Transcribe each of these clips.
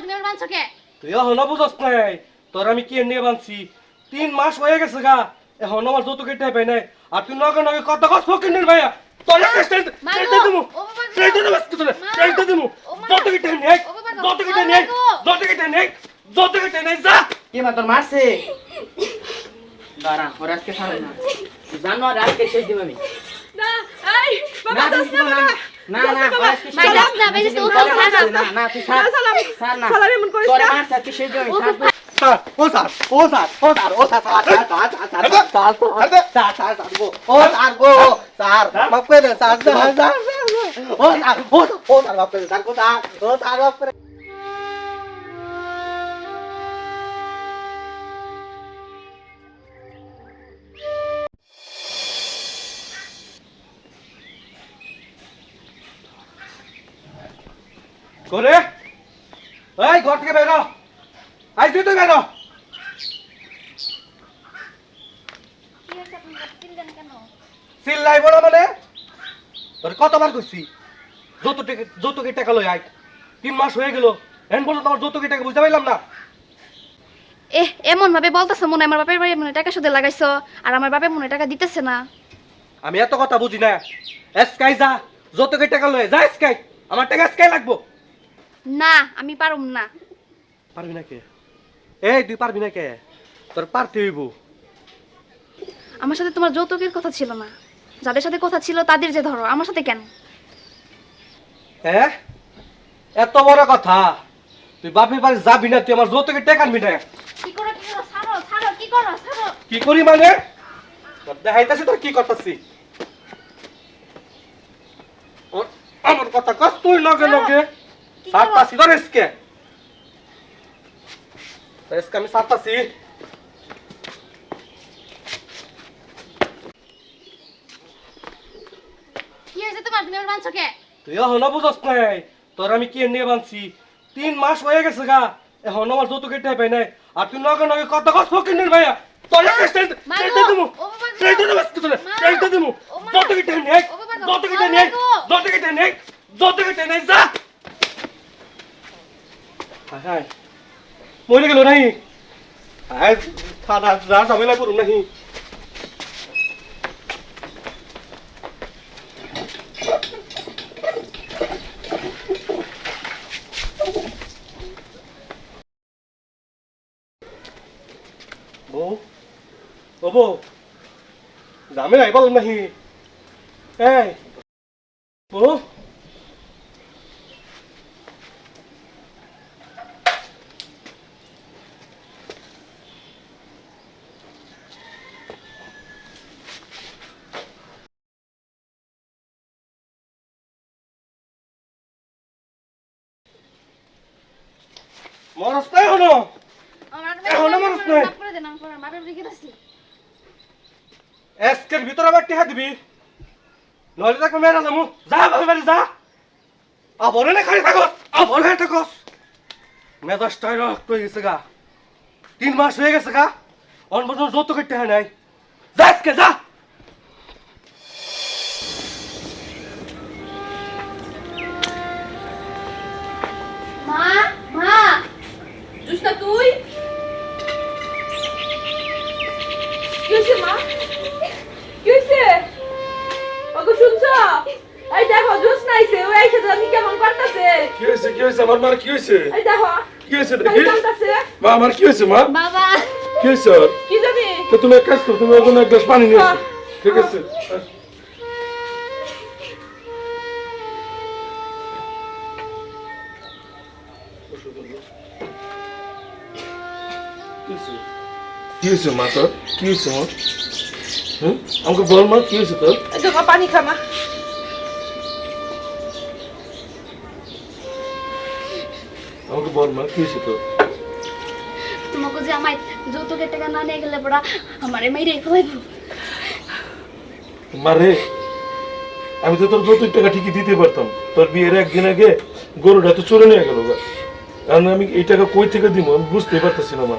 তুমি আমার বানছো কে? তুই এখনও বুঝস নাই? তোর আমি কি নিয়ে বানছি? তিন মাস হয়ে গেছে গা। এখন আমার যৌতুক এটাই পাই নাই। আর তুই নগে নগে কত কষ্ট ফকির নির ভাইয়া তোর ট্রেনটা দিমু ট্রেনটা দিমু ট্রেনটা দিমু যৌতুক এটা নেই যৌতুক এটা নেই যৌতুক এটা নেই যৌতুক এটা নেই যা। কি মা তোর মারছে? দাঁড়া ওর আজকে সামনে না। জানো আর আজকে শেষ দিব আমি। না আই বাবা দোস্ত না। না না না না, তুই ছাড় না, সালাম। এমন করিস না। মারছে আজকে শেষ দিব আমি ছাড় তুই। স্যার ও স্যার ও স্যার ও স্যার ও sir sir sir sir sir sir sir sir গো ও স্যার গো স্যার মাফ করে দেন স্যার স্যার স্যার ও স্যার ও ও স্যার মাফ করে দেন স্যার গো স্যার ও স্যার মাফ করে করে এই ঘর থেকে বেরো। আই তুই তো বেরো চিল্লাই বড় মানে? তোর কতবার কইছি? যৌতুকে যৌতুকে টাকা লই আয়। তিন মাস হয়ে গেল। এখন পর্যন্ত আমার যৌতুকে টাকা বুঝতে পারলাম না। এ এমন ভাবে বলতেছে মনে আমার বাপের বাড়ি মনে টাকা সুদে লাগাইছো আর আমার বাপের মনে টাকা দিতেছে না। আমি এত কথা বুঝি না। এসকাই যা যৌতুকে টাকা লই আয়। যা এসকাই। আমার টাকা এসকাই লাগবো। না আমি পারুম না। পারবি না কে? এই তুই পারবি না কে? তোর পারতে হইব। আমার সাথে তোমার যৌতুকের কথা ছিল না। যাদের সাথে কথা ছিল তাদের যে ধরো আমার সাথে কেন? হ্যাঁ এত বড় কথা। তুই বাপের বাড়ি যাবি না তুই আমার যৌতুকে টাকা আনবি না কি করো কি করো ছাড়ো ছাড়ো কি করো ছাড়ো। কি করি মানে? তোর দেখাইতেছি তোর কি করতেছি। আমার কথা কস তুই লগে লগে। সাত পাঁচ ধরে ইসকে ইসকে আমি সাত পাঁচি কি হয়েছে তোমার? তুমি আমার মানছো কে? তুই হলো বুঝস নাই। তোর আমি কি নিয়ে বানছি? তিন মাস হয়ে গেছে গা। এখন আমার যত কেটে পাই নাই। আর তুই নগে নগে কত কষ্ট যত কেটে নেই যত কেটে নেই যত কেটে নেই যা। হায় মরে গেল নাহি আজ থানা যা নাহি বউ ও বউ ঝামেলায় নাহি এই বউ মরস তাই হলো এখনও মানুষ নাই। এসকের ভিতরে আবার টেহা দিবি। নইলে তাকে মেরা যাব যা ভাবে বাড়ি যা। আবরে না খালি থাকস আবরে হয়ে থাকস। মেজাজটাই রক্ত হয়ে গেছে গা। তিন মাস হয়ে গেছে গা। অন পর্যন্ত যত করতে হয় নাই। যা আজকে যা। জুসনা তুই? কি হয়েছে মা? কি হয়েছে? ওগো শুনছো? এই দেখো জুস নাইছে ও সাথে আমি কেমন করতেছে। কি হয়েছে কি হয়েছে? আমার মার কি হয়েছে? এই দেখো কি হয়েছে? দেখি। মা আমার কি হয়েছে মা? বাবা। কি হয়েছে? কি জানি? তো তুমি এক কাজ করো তুমি জন্য এক গ্লাস পানি নিয়ে ঠিক আছে। কি হয়েছে? মা তোর? কি হয়েছে মা? হুম? আমাকে বল মা কি হয়েছে তোর? দেখো পানি খামা আমাকে বল মা কি হয়েছে তোর? তোমাকে যে আমায় যৌতুকের টাকা না নিয়ে গেলে পড়া আমারে মেরে ফেলাইব। মারে আমি তো তোর যৌতুক টাকা ঠিকই দিতে পারতাম। তোর বিয়ের একদিন আগে গরুটা তো চলে নিয়ে গেল কারণ আমি এই টাকা কই থেকে দিব আমি বুঝতেই পারতেছি না মা।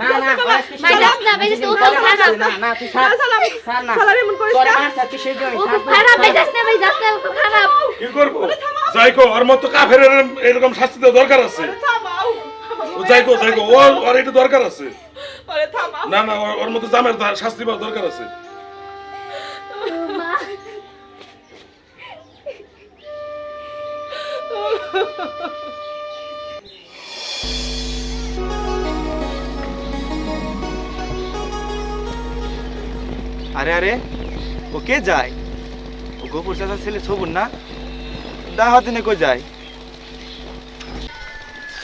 না না যাইকো কাফের এরকম শাস্তি দেওয়া দরকার আছে। যাইকো যাইকো ওর এটা দরকার আছে। না না ওর জামের শাস্তি পাওয়া দরকার আছে। আরে আরে ও কে যায়? ও গোপুর চাচার ছেলে ছবুন না? দা হাতে নে কই যায়?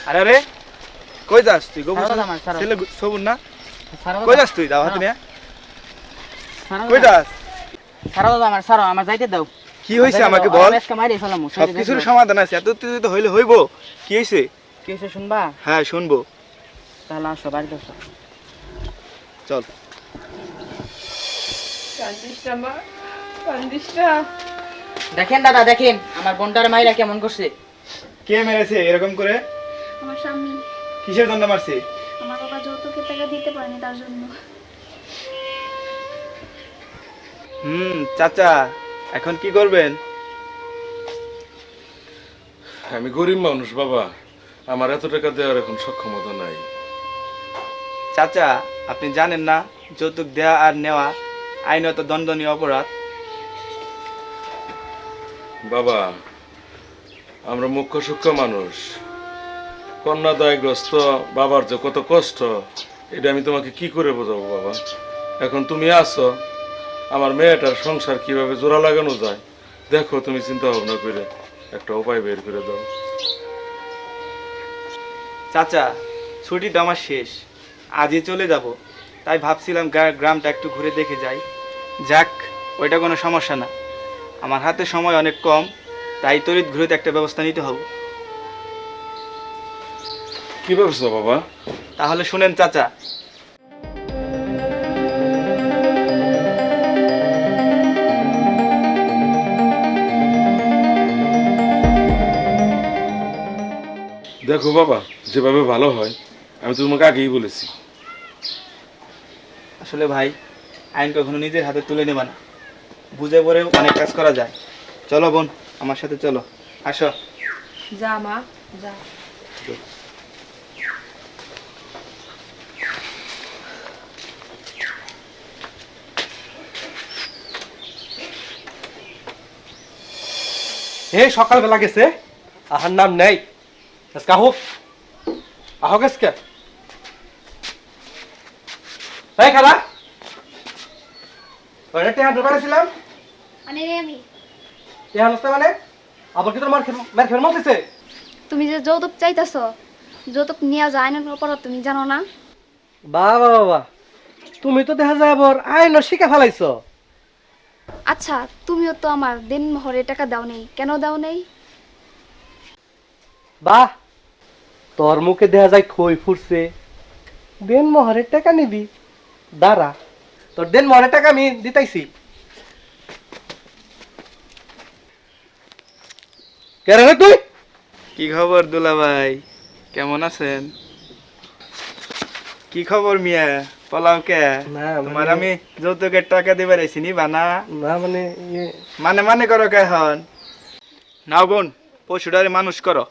আরে আরে কই যাস তুই গোপুর ছেলে ছবুন না? কই যাস তুই দাও হাতে নে কই যাস? সারা দাও আমার সারা আমার যাইতে দাও। কি হইছে আমাকে বল? সব কিছুর সমাধান আছে এত তুই তো হইলে হইবো। কি হইছে? কি হইছে শুনবা? হ্যাঁ শুনব। তাহলে আসো বাড়ি চল। দেখেন দাদা দেখেন আমার বোনটার মাইরা কেমন করছে। কে মেরেছে এরকম করে? আমার স্বামী। কিসের জন্য মারছে? আমার বাবা যৌতুকের টাকা দিতে পারেনি তার জন্য। হুম চাচা এখন কি করবেন? আমি গরিব মানুষ বাবা। আমার এত টাকা দেওয়ার এখন সক্ষমতা নাই। চাচা আপনি জানেন না যৌতুক দেওয়া আর নেওয়া আইনত দণ্ডনীয় অপরাধ। বাবা আমরা মুখ্য সূক্ষ্ম মানুষ। কন্যাদয়গ্রস্ত বাবার যে কত কষ্ট এটা আমি তোমাকে কি করে বোঝাবো বাবা? এখন তুমি আসো আমার মেয়েটার সংসার কীভাবে জোড়া লাগানো যায় দেখো তুমি চিন্তা ভাবনা করে একটা উপায় বের করে দাও। চাচা ছুটিটা আমার শেষ। আজই চলে যাব। তাই ভাবছিলাম গ্রা- গ্রামটা একটু ঘুরে দেখে যাই। যাক ওইটা কোনো সমস্যা না। আমার হাতে সময় অনেক কম তাই তড়িৎ ঘুরেতে একটা ব্যবস্থা নিতে হবে। কি ব্যবস্থা বাবা? তাহলে শুনেন চাচা। দেখো বাবা যেভাবে ভালো হয় আমি তোমাকে আগেই বলেছি। আসলে ভাই আইন কখনো নিজের হাতে তুলে নেবা না। বুঝে পড়ে অনেক কাজ করা যায়। চলো বোন আমার সাথে চলো। আসো। যা মা যা। এই সকালবেলা গেছে? আহার নাম নেই। আজকে আহুক আহক আজকে এই খালা? ওটা টেহান বাড়াইছিলাম মানে রে আমি। টেহান আসতে মানে? আবার কি তোর মার মার খেয়ে মতেছে তুমি যে যৌতুক চাইতেছ যৌতুক নেওয়া যায় না অপরাধ তুমি জানো না? বাবা বাবা তুমি তো দেখা যায় আবার আইন শিখে ফেলাইছো। আচ্ছা তুমিও তো আমার দিন মহরে টাকা দাও নেই কেন দাও নেই? বাহ তোর মুখে দেখা যায় খই ফুটছে। দেন মহরের টাকা নিবি। দাঁড়া। তোর দেন মনে টাকা আমি দিতাইছি। কেন রে তুই? কি খবর দুলা ভাই? কেমন আছেন? কি খবর মিয়া? পলাও কে? তোমার মানে- আমি যৌতুকের টাকা দিবার আইছি নিবা না না মানে ইয়ে মানে মানে করো কে হন নাও বোন পশুটারে মানুষ করো।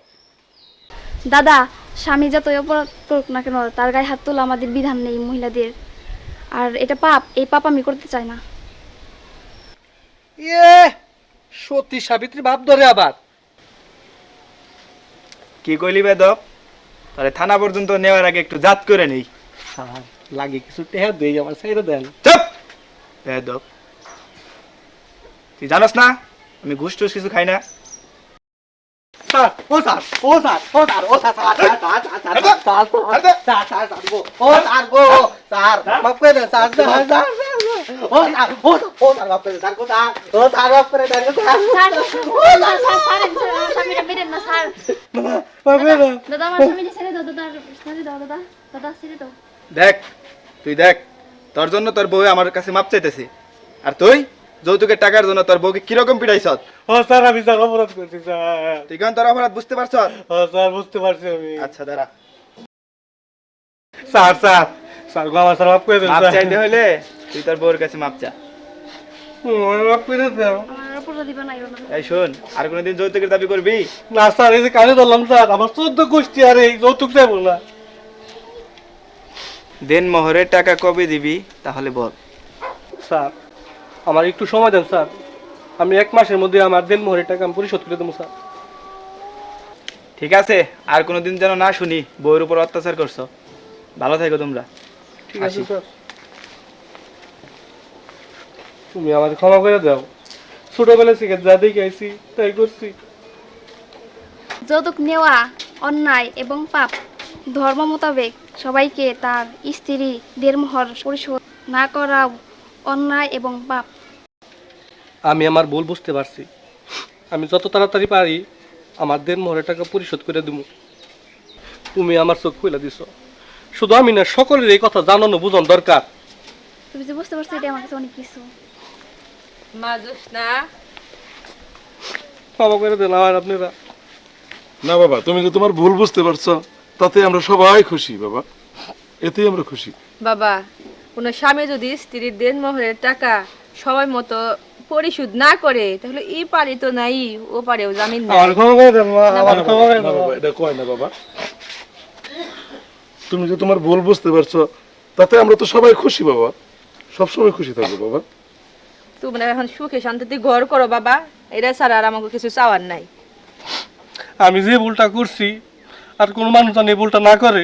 দাদা স্বামী যতই অপরাধ করুক না কেন তার গায়ে হাত তোলা আমাদের বিধান নেই মহিলাদের। আর এটা পাপ এই পাপ আমি করতে চাই না। ইয়ে সতী সাবিত্রী ভাব ধরে আবার। কি কইলি বেদব? তাহলে থানা পর্যন্ত নেওয়ার আগে একটু জাত করে নেই। স্যার লাগে কিছু টেহা দেই আমার ছেড়ে দেন। চুপ! বেদব। তুই জানোস না আমি ঘুষ টুস কিছু খাই না। দেখ তুই দেখ তোর জন্য তোর বউ আমার কাছে মাপ চাইতেছি আর তুই যৌতুকের টাকার জন্য তোর বউকে কীরকম পিটাইছ ও স্যার আমি স্যার অপরাধ করছি স্যার। তুই কেন তোর অপরাধ বুঝতে পারছ? ও স্যার বুঝতে পারছি আমি। আচ্ছা দাঁড়া। স্যার স্যার স্যার গো আমার স্যার মাফ করে দেন মাপ স্যার। চাইতে হলে তুই তোর বউর কাছে মাপ চা। মাফ করে দেন এই শোন আর কোনোদিন যৌতুকের দাবি করবি? না স্যার এই যে কানে ধরলাম স্যার আমার চোদ্দ গোষ্ঠী আর এই যৌতুক না। দেন মোহরের টাকা কবে দিবি তাহলে বল। স্যার আমার একটু সময় দেন স্যার। আমি এক মাসের মধ্যে আমার দেন মোহরের টাকা আমি পরিশোধ করে দেবো স্যার। ঠিক আছে আর কোনোদিন যেন না শুনি বউয়ের উপর অত্যাচার করছ। ভালো থাকো তোমরা। ঠিক আছে স্যার। তুমি আমার ক্ষমা করে দাও। ছোটবেলা থেকে যা দেখে আইছি তাই করছি। যৌতুক নেওয়া অন্যায় এবং পাপ ধর্ম মোতাবেক সবাইকে তার স্ত্রী দেড়মোহর পরিশোধ না করাও অন্যায় এবং পাপ। আমি আমার ভুল বুঝতে পারছি। আমি যত তাড়াতাড়ি পারি আমার দেন মোহরের টাকা পরিশোধ করে দেবো তুমি আমার চোখ খুলে দিছ। শুধু আমি না সকলের এই কথা জানানো বুঝন দরকার। তুমি যে বুঝতে পারছ এটা আমার কাছে অনেক কিছু। মা জোসনা ক্ষমা করে দেন আমার আপনারা। না বাবা তুমি যে তোমার ভুল বুঝতে পারছ তাতে আমরা সবাই খুশি বাবা। এতেই আমরা খুশি। বাবা কোনো স্বামী যদি স্ত্রীর দেন মোহরের টাকা সময় মতো পরিশোধ না করে তাহলে ই পারে তো নাই ও পারেও জামিন না বাবা এটা কয় না বাবা? তুমি যে তোমার ভুল বুঝতে পারছ তাতে আমরা তো সবাই খুশি বাবা। সবসময় খুশি থাকব বাবা। তোমরা এখন সুখে শান্তিতে ঘর করো বাবা। এটা ছাড়া আর আমাকে কিছু চাওয়ার নাই। আমি যে ভুলটা করছি আর কোনো মানুষ জানি এই ভুলটা না করে।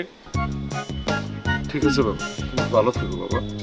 ঠিক আছে বাবা। ভালো থাকো বাবা।